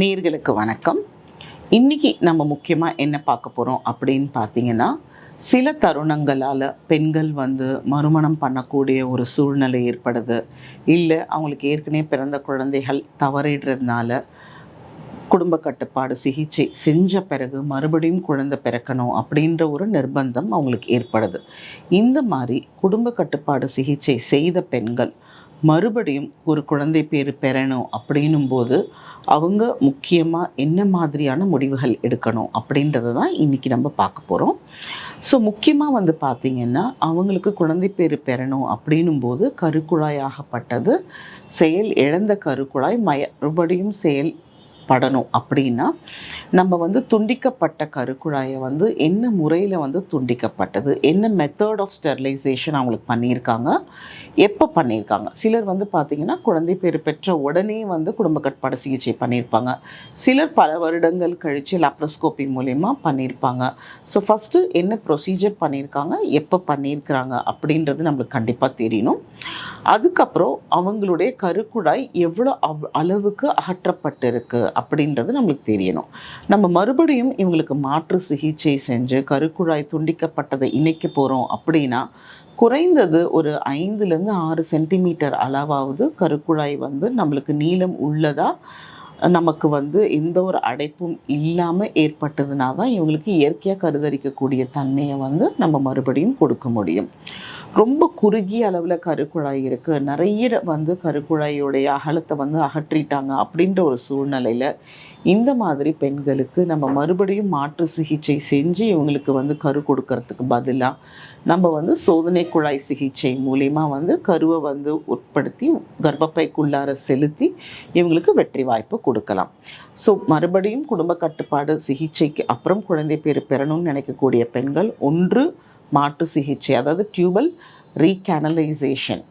நேர்களுக்கு வணக்கம். இன்றைக்கி நம்ம முக்கியமாக என்ன பார்க்க போகிறோம் அப்படின்னு பார்த்தீங்கன்னா சில தருணங்களால் பெண்கள் வந்து மறுமணம் பண்ணக்கூடிய ஒரு சூழ்நிலை ஏற்படுது. இல்லை அவங்களுக்கு ஏற்கனவே பிறந்த குழந்தைகள் தவறிடுறதுனால குடும்ப கட்டுப்பாடு சிகிச்சை செஞ்ச பிறகு மறுபடியும் குழந்தை பிறக்கணும் அப்படின்ற ஒரு நிர்பந்தம் அவங்களுக்கு ஏற்படுது. இந்த மாதிரி குடும்ப கட்டுப்பாடு சிகிச்சை செய்த பெண்கள் மறுபடியும் ஒரு குழந்தை பேர் பெறணும் அப்படின்னும் போது அவங்க முக்கியமாக என்ன மாதிரியான முடிவுகள் எடுக்கணும் அப்படின்றத தான் இன்றைக்கி நம்ம பார்க்க போகிறோம் ஸோ முக்கியமாக வந்து பார்த்திங்கன்னா அவங்களுக்கு குழந்தை பேர் பெறணும் அப்படின்னும் போது கருக்குழாயாகப்பட்டது. செயல் இழந்த கருக்குழாய் மறுபடியும் செயல் படணும் அப்படின்னா நம்ம வந்து துண்டிக்கப்பட்ட கருக்குழாயை வந்து என்ன முறையில் வந்து துண்டிக்கப்பட்டது என்ன மெத்தட் ஆஃப் ஸ்டெர்லைசேஷன் அவங்களுக்கு பண்ணியிருக்காங்க எப்போ பண்ணியிருக்காங்க? சிலர் வந்து பார்த்திங்கன்னா குழந்தை பேர் பெற்ற உடனே வந்து குடும்ப கட்டுப்பாடு சிகிச்சை பண்ணியிருப்பாங்க. சிலர் பல வருடங்கள் கழித்து லாப்ரோஸ்கோப்பி மூலயமா பண்ணியிருப்பாங்க. ஸோ ஃபஸ்ட்டு என்ன ப்ரொசீஜர் பண்ணியிருக்காங்க எப்போ பண்ணியிருக்கிறாங்க அப்படின்றது நம்மளுக்கு கண்டிப்பாக தெரியணும். அதுக்கப்புறம் அவங்களுடைய கருக்குழாய் எவ்வளோ அவ் அளவுக்கு அகற்றப்பட்டிருக்கு அப்படின்றது நம்மளுக்கு தெரியணும். நம்ம மறுபடியும் இவங்களுக்கு மாற்று சிகிச்சை செஞ்சு கருக்குழாய் துண்டிக்கப்பட்டதை இணைக்க போகிறோம் அப்படின்னா குறைந்தது ஒரு ஐந்துலேருந்து ஆறு சென்டிமீட்டர் அளவாவது கருக்குழாய் வந்து நம்மளுக்கு நீளம் உள்ளதாக நமக்கு வந்து எந்த ஒரு அடைப்பும் இல்லாமல் ஏற்பட்டதுனா தான் இவங்களுக்கு இயற்கையாக கருதரிக்கக்கூடிய தன்மையை வந்து நம்ம மறுபடியும் கொடுக்க முடியும். ரொம்ப குறுகிய அளவில் கருக்குழாய் இருக்குது நிறைய வந்து கருக்குழாயோடைய அகலத்தை வந்து அகற்றிட்டாங்க அப்படின்ற ஒரு சூழ்நிலையில் இந்த மாதிரி பெண்களுக்கு நம்ம மறுபடியும் மாற்று சிகிச்சை செஞ்சு இவங்களுக்கு வந்து கரு கொடுக்கறதுக்கு பதிலாக நம்ம வந்து சோதனை குழாய் சிகிச்சை மூலிமா வந்து கருவை வந்து உட்படுத்தி கர்ப்பப்பைக்குள்ளார செலுத்தி இவங்களுக்கு வெற்றி வாய்ப்பு கொடுக்கலாம். ஸோ மறுபடியும் குடும்ப கட்டுப்பாடு சிகிச்சைக்கு அப்புறம் குழந்தை பேர் பெறணும்னு நினைக்கக்கூடிய பெண்கள் ஒன்று மாற்று சிகிச்சை அதாவது டியூபல் ரீகேனலைசேஷன்.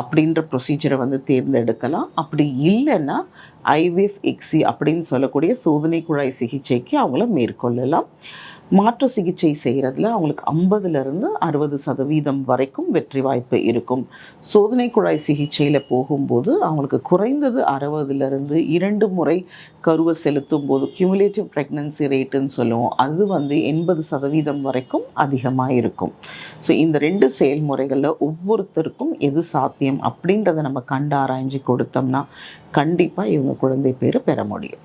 அப்படின்ற ப்ரொசீஜரை வந்து தேர்ந்தெடுக்கலாம். அப்படி இல்லைன்னா ஐவிஎஃப் எக்ஸி அப்படின்னு சொல்லக்கூடிய சோதனை குழாய் சிகிச்சைக்கு அவங்கள மேற்கொள்ளலாம். மாற்று சிகிச்சை செய்கிறதுல அவங்களுக்கு ஐம்பதுலேருந்து அறுபது சதவீதம் வரைக்கும் வெற்றி வாய்ப்பு இருக்கும். சோதனை குழாய் சிகிச்சையில் போகும்போது அவங்களுக்கு குறைந்தது அறுபதுலேருந்து இரண்டு முறை கருவை செலுத்தும் போது கியூமுலேட்டிவ் ப்ரெக்னன்சி ரேட்டுன்னு சொல்லுவோம். அது வந்து எண்பது சதவீதம் வரைக்கும் அதிகமாக இருக்கும். ஸோ இந்த ரெண்டு செயல்முறைகளில் ஒவ்வொருத்தருக்கும் எது சாத்தியம் அப்படின்றத நம்ம கண்டு ஆராய்ஞ்சு கொடுத்தோம்னா கண்டிப்பாக இவங்க குழந்தை பேர் பெற முடியும்.